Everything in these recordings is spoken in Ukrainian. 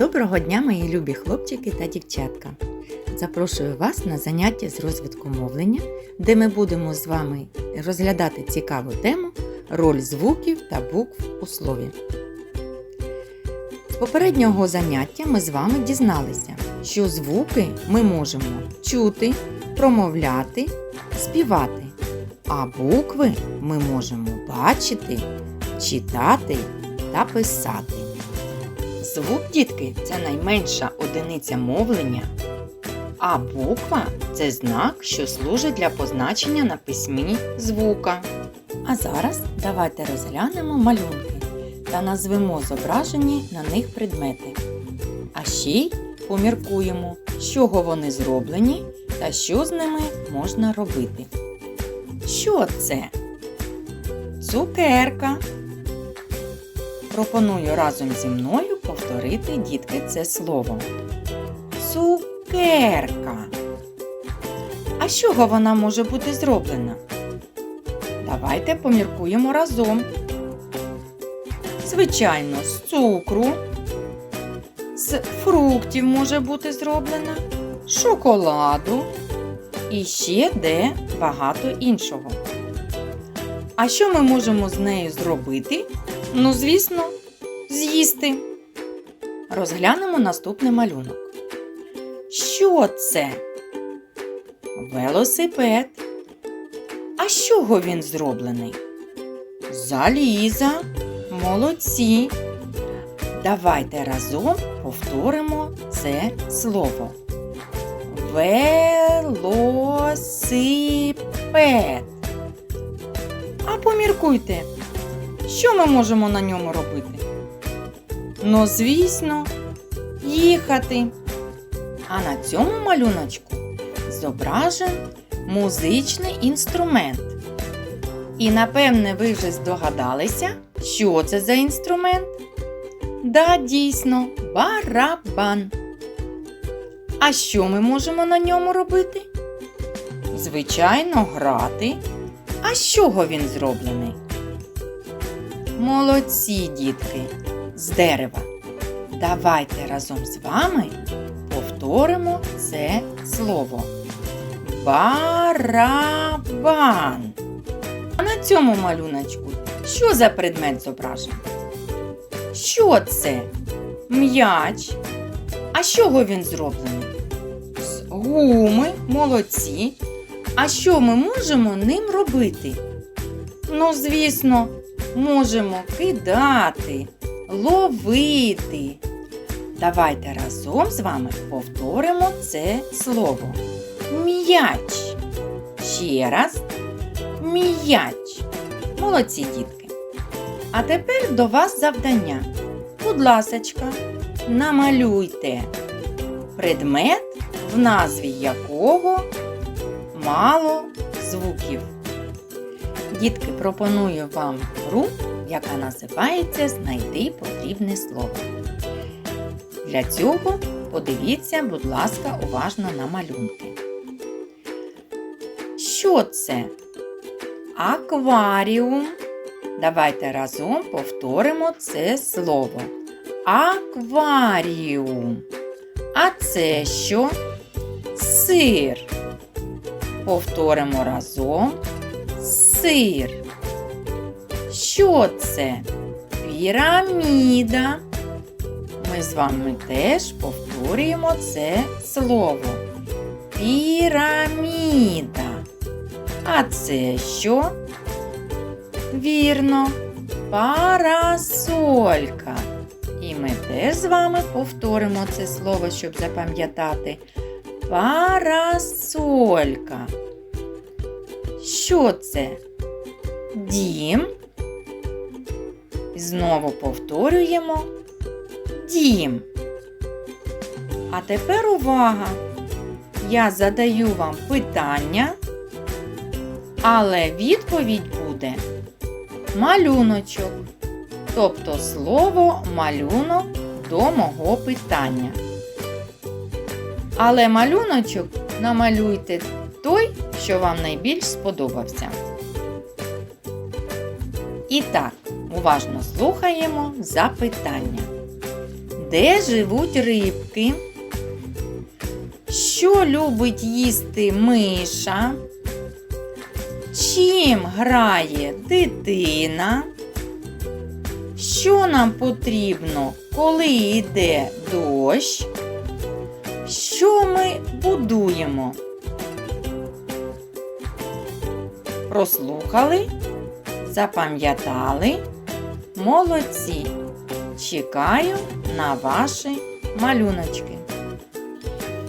Доброго дня, мої любі хлопчики та дівчатка! Запрошую вас на заняття з розвитку мовлення, де ми будемо з вами розглядати цікаву тему роль звуків та букв у слові. З попереднього заняття ми з вами дізналися, що звуки ми можемо чути, промовляти, співати, а букви ми можемо бачити, читати та писати. Звук, дітки, це найменша одиниця мовлення, а буква це знак, що служить для позначення на письмі звука. А зараз давайте розглянемо малюнки та назвемо зображені на них предмети. А ще й поміркуємо, з чого вони зроблені та що з ними можна робити. Що це? Цукерка. Пропоную разом зі мною повторити, дітки, це слово. Цукерка. А з чого вона може бути зроблена? Давайте поміркуємо разом. Звичайно, з цукру, з фруктів може бути зроблена, шоколаду і ще де багато іншого. А що ми можемо з нею зробити? Ну, звісно, з'їсти. Розглянемо наступний малюнок. Що це? Велосипед. А з чого він зроблений? Заліза. Молодці. Давайте разом повторимо це слово. Велосипед. А поміркуйте, що ми можемо на ньому робити? Ну, звісно, їхати. А на цьому малюночку зображен музичний інструмент. І напевне ви вже здогадалися, що це за інструмент? Да, дійсно, барабан. А що ми можемо на ньому робити? Звичайно, грати. А з чого він зроблений? Молодці, дітки, з дерева. Давайте разом з вами повторимо це слово. Барабан. А на цьому малюночку що за предмет зображений? Що це? М'яч. А з чого він зроблений? З гуми, молодці. А що ми можемо ним робити? Ну, звісно, можемо кидати, ловити. Давайте разом з вами повторимо це слово. М'яч. Ще раз. М'яч. Молодці дітки. А тепер до вас завдання. Будь ласочка, намалюйте предмет, в назві якого мало звуків. Дітки, пропоную вам гру, яка називається Знайди потрібне слово. Для цього подивіться, будь ласка, уважно на малюнки. Що це? Акваріум. Давайте разом повторимо це слово. Акваріум. А це що? Сир. Повторимо разом. Сир. Що це? Піраміда. Ми з вами теж повторюємо це слово. Піраміда. А це що? Вірно, парасолька. І ми теж з вами повторимо це слово, щоб запам'ятати. Парасолька. Що це? Дім. Знову повторюємо дім. А тепер увага! Я задаю вам питання, але відповідь буде малюночок. Тобто слово малюнок до мого питання. Але малюночок намалюйте той, що вам найбільш сподобався. І так, уважно слухаємо запитання. Де живуть рибки? Що любить їсти миша? Чим грає дитина? Що нам потрібно, коли йде дощ? Що ми будуємо? Прослухали? Запам'ятали? Молодці! Чекаю на ваші малюночки.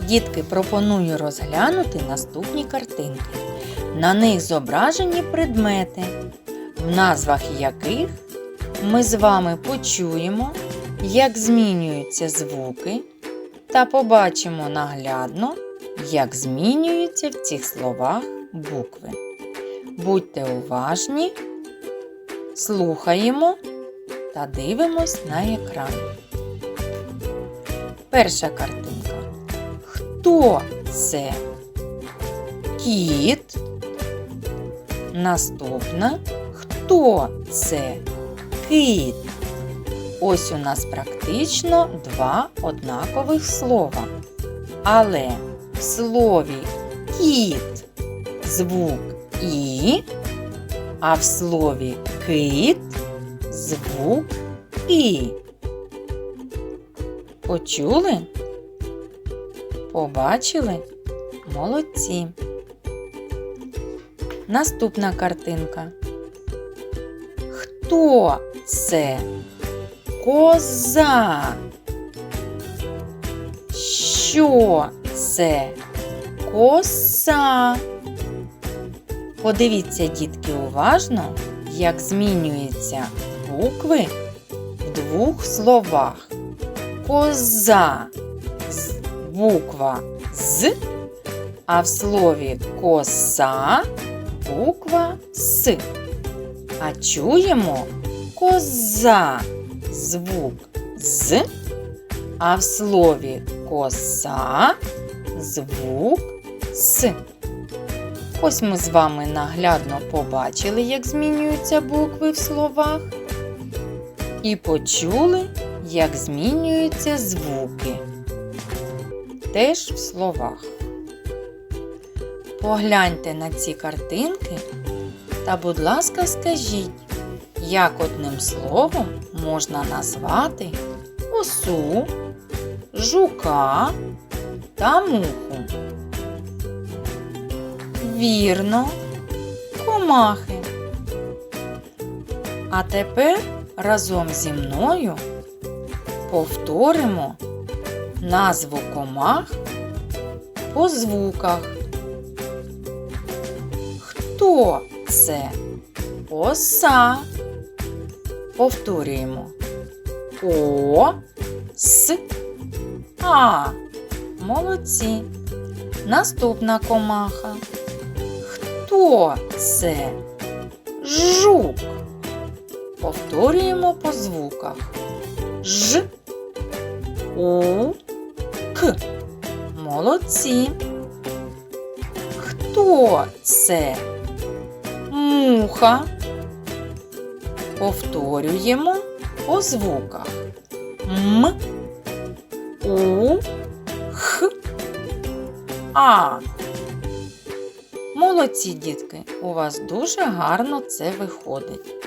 Дітки пропоную розглянути наступні картинки. На них зображені предмети, в назвах яких ми з вами почуємо, як змінюються звуки, та побачимо наглядно, як змінюються в цих словах букви. Будьте уважні, слухаємо та дивимось на екран. Перша картинка. Хто це? Кіт. Наступна. Хто це? Кит. Ось у нас практично два однакових слова. Але в слові кіт звук І, а в слові кит звук І. Почули? Побачили? Молодці. Наступна картинка. Хто це? Коза. Що це? Коса. Подивіться, дітки, уважно, як змінюються букви в двох словах. Коза з- буква з, а в слові коса буква С. А чуємо коза звук з, а в слові коса звук С. Ось ми з вами наглядно побачили, як змінюються букви в словах, і почули, як змінюються звуки. Теж в словах. Погляньте на ці картинки та, будь ласка, скажіть, як одним словом можна назвати осу, жука та муху. Вірно, комахи. А тепер разом зі мною повторимо назву комах по звуках. Хто це? Оса. Повторюємо. О, С, А. Молодці. Наступна комаха. Хто це? Жук. Повторюємо по звуках. Ж, У, К. Молодці. Хто це? Муха. Повторюємо по звуках. М, У, Х, А. Молодці, дітки, у вас дуже гарно це виходить.